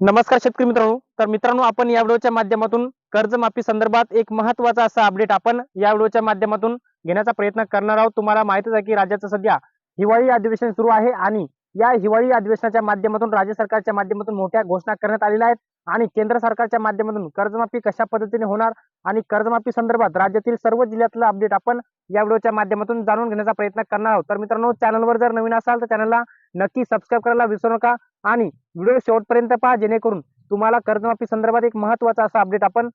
नमस्कार शेतकरी मित्रांनो. तर मित्रांनो आपण या व्हिडिओच्या माध्यमातून कर्जमाफी संदर्भात एक महत्त्वाचा असा अपडेट आपण या व्हिडिओच्या माध्यमातून घेण्याचा प्रयत्न करणार आहोत. तुम्हाला माहितच आहे की राज्याचं सध्या हिवाळी अधिवेशन सुरू आहे आणि या हिवाळी अधिवेशनाच्या माध्यमातून राज्य सरकारच्या माध्यमातून मोठ्या घोषणा करण्यात आलेल्या आहेत आणि केंद्र सरकारच्या माध्यमातून कर्जमाफी कशा पद्धतीने होणार आणि कर्जमाफी संदर्भात राज्यातील सर्व जिल्ह्यातलं अपडेट आपण या व्हिडिओच्या माध्यमातून जाणून घेण्याचा प्रयत्न करणार आहोत. तर मित्रांनो चॅनलवर जर नवीन असाल तर चॅनलला नक्की सबस्क्राईब करायला विसरू नका. आणि व्हिडिओ शेवटपर्यंत पहा जेणेकरून तुम्हाला कर्जमाफी संदर्भात एक महत्त्वाचा असा अपडेट आपण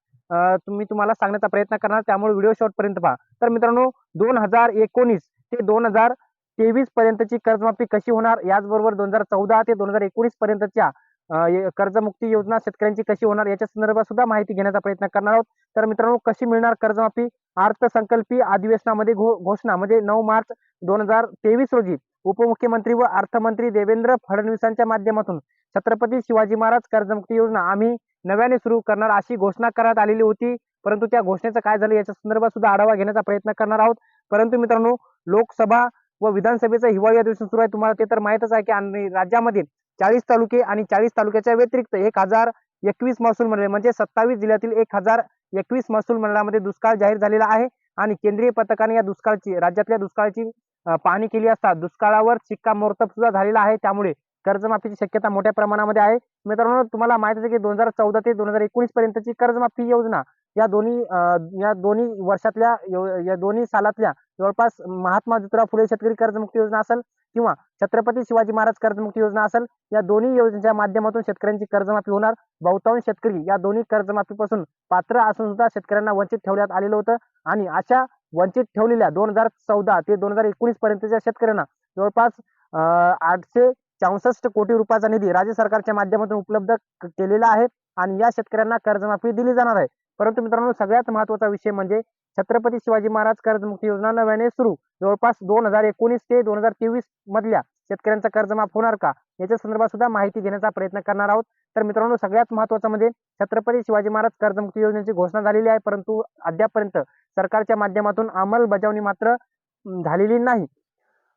तुम्ही तुम्हाला सांगण्याचा प्रयत्न करणार. त्यामुळे व्हिडिओ शेवटपर्यंत पहा. तर मित्रांनो दोन हजार एकोणीस ते दोन हजार तेवीस पर्यंतची कर्जमाफी कशी होणार? याचबरोबर दोन हजार चौदा ते दोन हजार एकोणीस पर्यंतच्या कर्जमुक्ती योजना शेतकऱ्यांची कशी होणार याच्या संदर्भात सुद्धा माहिती घेण्याचा प्रयत्न करणार आहोत. तर मित्रांनो कशी मिळणार कर्जमाफी? अर्थसंकल्पीय अधिवेशनामध्ये घो- घोषणा म्हणजे नऊ मार्च दोन हजार तेवीस रोजी उपमुख्यमंत्री व अर्थमंत्री देवेंद्र फडणवीसांच्या माध्यमातून छत्रपती शिवाजी महाराज कर्जमुक्ती योजना आम्ही नव्याने सुरू करणार अशी घोषणा करण्यात आलेली होती. परंतु त्या घोषणेचं काय झालं याच्या संदर्भात सुद्धा आढावा घेण्याचा प्रयत्न करणार आहोत. परंतु मित्रांनो लोकसभा व विधानसभेचं हिवाळी अधिवेशन सुरू आहे. तुम्हाला ते तर माहितच आहे की आणि राज्यामध्ये चाळीस तालुके आणि चाळीस तालुक्याच्या व्यतिरिक्त एक हजार एकवीस महसूल मंडळे म्हणजे सत्तावीस जिल्ह्यातील एक हजार एकवीस महसूल मंडळामध्ये दुष्काळ जाहीर झालेला आहे. आणि केंद्रीय पथकाने या दुष्काळची राज्यातल्या दुष्काळाची पाहणी केली असता दुष्काळावर शिक्कामोर्तब सुद्धा झालेला आहे. त्यामुळे कर्जमाफीची शक्यता मोठ्या प्रमाणामध्ये आहे. मित्रांनो तुम्हाला माहिती आहे की दोन हजार चौदा ते दोन हजार एकोणीस पर्यंतची कर्जमाफी योजना या दोन्ही अं, या दोन्ही वर्षातल्या या दोन्ही सालातल्या जवळपास महात्मा ज्योतिराव फुले शेतकरी कर्जमुक्ती योजना असेल किंवा छत्रपती शिवाजी महाराज कर्जमुक्ती योजना असेल या दोन्ही योजनेच्या माध्यमातून शेतकऱ्यांची कर्जमाफी होणार. बहुतांश शेतकरी या दोन्ही कर्जमाफीपासून पात्र असून सुद्धा शेतकऱ्यांना वंचित ठेवण्यात आलेलं होतं. आणि अशा वंचित ठेवलेल्या दोन हजार चौदा ते दोन हजार एकोणीस पर्यंतच्या शेतकऱ्यांना जवळपास अं, आठशे चौसष्ट कोटी रुपयाचा निधी राज्य सरकारच्या माध्यमातून उपलब्ध केलेला आहे. आणि या शेतकऱ्यांना कर्जमाफी दिली जाणार आहे. परंतु मित्रांनो सगळ्यात महत्त्वाचा विषय म्हणजे छत्रपती शिवाजी महाराज कर्जमुक्ती योजना नव्याने सुरू. जवळपास दोन हजार एकोणीस ते दोन हजार तेवीस मधल्या शेतकऱ्यांचा कर्ज माफ होणार का? याच्या संदर्भात सुद्धा माहिती घेण्याचा प्रयत्न करणार आहोत. तर मित्रांनो सगळ्यात महत्वाचं म्हणजे छत्रपती शिवाजी महाराज कर्जमुक्ती योजनेची घोषणा झालेली आहे परंतु अद्यापर्यंत सरकारच्या माध्यमातून अंमलबजावणी मात्र झालेली नाही.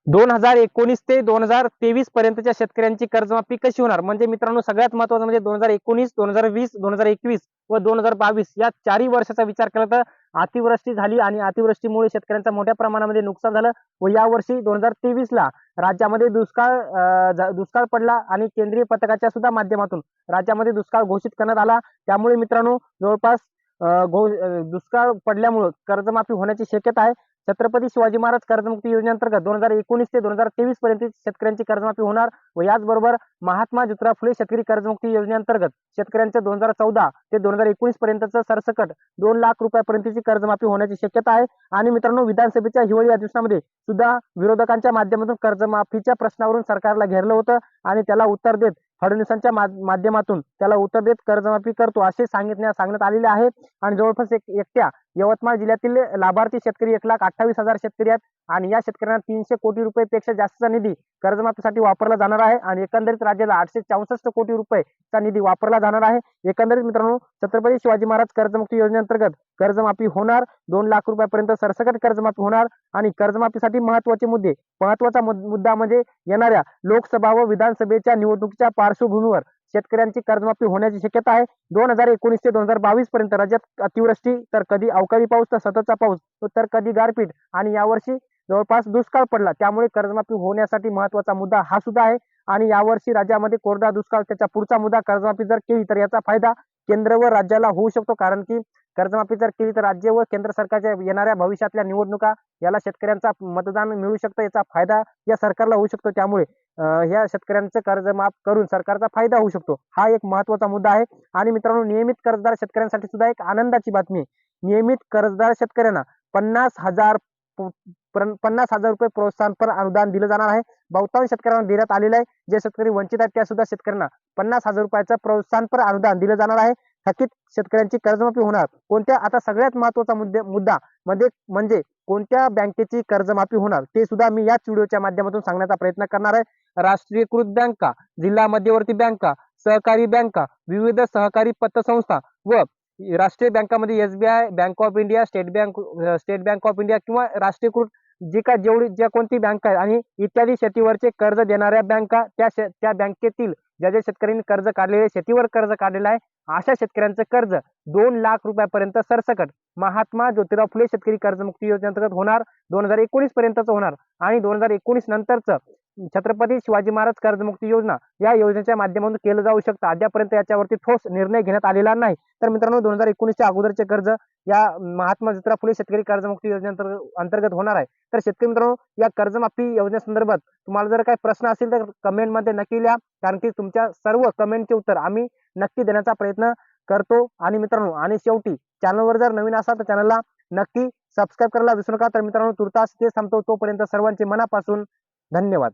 दोन हजार एकोणीस ते दोन हजार तेवीस पर्यंतच्या शेतकऱ्यांची कर्जमाफी कशी होणार? म्हणजे मित्रांनो सगळ्यात महत्वाचं म्हणजे दोन हजार एकोणीस दोन हजार वीस दोन हजार एकवीस व दोन हजार बावीस या चारही वर्षाचा विचार केला तर अतिवृष्टी झाली आणि अतिवृष्टीमुळे शेतकऱ्यांचं मोठ्या प्रमाणामध्ये नुकसान झालं व यावर्षी दोन हजार तेवीस ला राज्यामध्ये दुष्काळ दुष्काळ पडला आणि केंद्रीय पथकाच्या सुद्धा माध्यमातून राज्यामध्ये दुष्काळ घोषित करण्यात आला. त्यामुळे मित्रांनो जवळपास दुष्काळ पडल्यामुळं कर्जमाफी होण्याची शक्यता आहे. छत्रपती शिवाजी महाराज कर्जमुक्ती योजनेअंतर्गत दोन हजार एकोणीस ते दोन हजार तेवीस पर्यंत शेतकऱ्यांची कर्जमाफी होणार व याचबरोबर महात्मा ज्योतिराव फुले शेतकरी कर्जमुक्ती योजनेअंतर्गत शेतकऱ्यांचं दोन हजार चौदा ते दोन हजार एकोणीस पर्यंतचं सरसकट दोन लाख रुपयापर्यंतची कर्जमाफी होण्याची शक्यता आहे. आणि मित्रांनो विधानसभेच्या हिवाळी अधिवेशनामध्ये सुद्धा विरोधकांच्या माध्यमातून कर्जमाफीच्या प्रश्नावरून सरकारला घेरलं होतं आणि त्याला उत्तर देत फडणवीसांच्या माध्यमातून त्याला उत्तर देत कर्जमाफी करतो असे सांगितण्या सांगण्यात आलेले आहे आणि जवळपास एक एकट्या यवतमाळ जिल्ह्यातील लाभार्थी शेतकरी एक लाख अठ्ठावीस हजार शेतकरी आहेत. आणि या शेतकऱ्यांना तीनशे कोटी रुपये पेक्षा जास्तचा निधी कर्जमाफीसाठी वापरला जाणार आहे. आणि एकंदरीत राज्याला आठशे चौसष्ट कोटी रुपयेचा निधी वापरला जाणार आहे. एकंदरीत मित्रांनो छत्रपती शिवाजी महाराज कर्जमुक्ती योजनेअंतर्गत कर्जमाफी होणार. दोन लाख रुपयापर्यंत सरसकट कर्जमाफी होणार. आणि कर्जमाफीसाठी महत्त्वाचे मुद्दे महत्त्वाचा मुद्दा म्हणजे येणाऱ्या लोकसभा व विधानसभेच्या निवडणुकीच्या पार्श्वभूमीवर शेतकऱ्यांची कर्जमाफी होण्याची शक्यता आहे. दोन हजार एकोणीस ते दोन हजार बावीस पर्यंत राज्यात अतिवृष्टी तर कधी अवकाळी पाऊस तर सततचा पाऊस तर कधी गारपीट. आणि यावर्षी जवळपास दुष्काळ पडला त्यामुळे कर्जमाफी होण्यासाठी महत्त्वाचा मुद्दा हा सुद्धा आहे. आणि यावर्षी राज्यामध्ये कोरडा दुष्काळ त्याचा पुढचा मुद्दा कर्जमाफी जर केली तर याचा फायदा केंद्र व राज्याला होऊ शकतो. कारण की कर्जमाफी जर केली तर राज्य व केंद्र सरकारच्या येणाऱ्या भविष्यातल्या निवडणुका याला शेतकऱ्यांचा मतदान मिळू शकतं याचा फायदा या सरकारला होऊ शकतो. त्यामुळे ह्या शेतकऱ्यांचं कर्ज माफ करून सरकारचा फायदा होऊ शकतो. हा एक महत्त्वाचा मुद्दा आहे. आणि मित्रांनो नियमित कर्जदार शेतकऱ्यांसाठी सुद्धा एक आनंदाची बातमी आहे. नियमित कर्जदार शेतकऱ्यांना पन्नास हजार पन्नास हजार रुपये प्रोत्साहनपर अनुदान दिलं जाणार आहे. बहुतांश शेतकऱ्यांना देण्यात आलेलं आहे. जे शेतकरी वंचित आहेत त्या सुद्धा शेतकऱ्यांना पन्नास हजार रुपयाचं प्रोत्साहनपर अनुदान दिलं जाणार आहे. थकीत शेतकऱ्यांची कर्जमाफी होणार. कोणत्या आता सगळ्यात महत्त्वाचा मुद्दे मुद्दा मध्ये म्हणजे कोणत्या बँकेची कर्जमाफी होणार ते सुद्धा मी याच व्हिडिओच्या माध्यमातून सांगण्याचा प्रयत्न करणार आहे. राष्ट्रीयकृत बँका जिल्हा मध्यवर्ती बँका सहकारी बँका विविध सहकारी पतसंस्था व राष्ट्रीय बँकामध्ये SBI bank of India state bank state bank of India किंवा राष्ट्रीयकृत जी काय जेवढी ज्या कोणती बँक आहे आणि इत्यादी शेतीवरचे कर्ज देणाऱ्या बँका त्या त्या बँकेतील ज्या ज्या शेतकऱ्यांनी कर्ज काढलेले शेतीवर कर्ज काढलेलं आहे अशा शेतकऱ्यांचं कर्ज दोन लाख रुपयापर्यंत सरसकट महात्मा ज्योतिराव फुले शेतकरी कर्जमुक्ती योजनेअंतर्गत होणार दोन हजार एकोणीस पर्यंतच होणार आणि दोन हजार एकोणीस नंतरचं छत्रपती शिवाजी महाराज कर्जमुक्ती योजना या योजनेच्या माध्यमातून केलं जाऊ शकतं. अद्यापर्यंत याच्यावरती ठोस निर्णय घेण्यात आलेला नाही. तर मित्रांनो दोन हजार एकोणीसच्या अगोदरचे कर्ज या महात्मा ज्योतिराव फुले शेतकरी कर्जमुक्ती योजनेअंतर्गत अंतर्गत होणार आहे. तर शेतकरी मित्रांनो या कर्जमाफी योजनेसंदर्भात तुम्हाला जर काही प्रश्न असेल तर कमेंटमध्ये नक्की लिहा. कारण की तुमच्या सर्व कमेंटचे उत्तर आम्ही नक्की देण्याचा प्रयत्न करतो. आणि मित्रांनो आणि शेवटी चॅनलवर जर नवीन असाल तर चॅनलला नक्की सबस्क्राईब करायला विसरू नका. तर मित्रांनो तुर्तास ते थांबतो. तोपर्यंत सर्वांचे मनापासून धन्यवाद.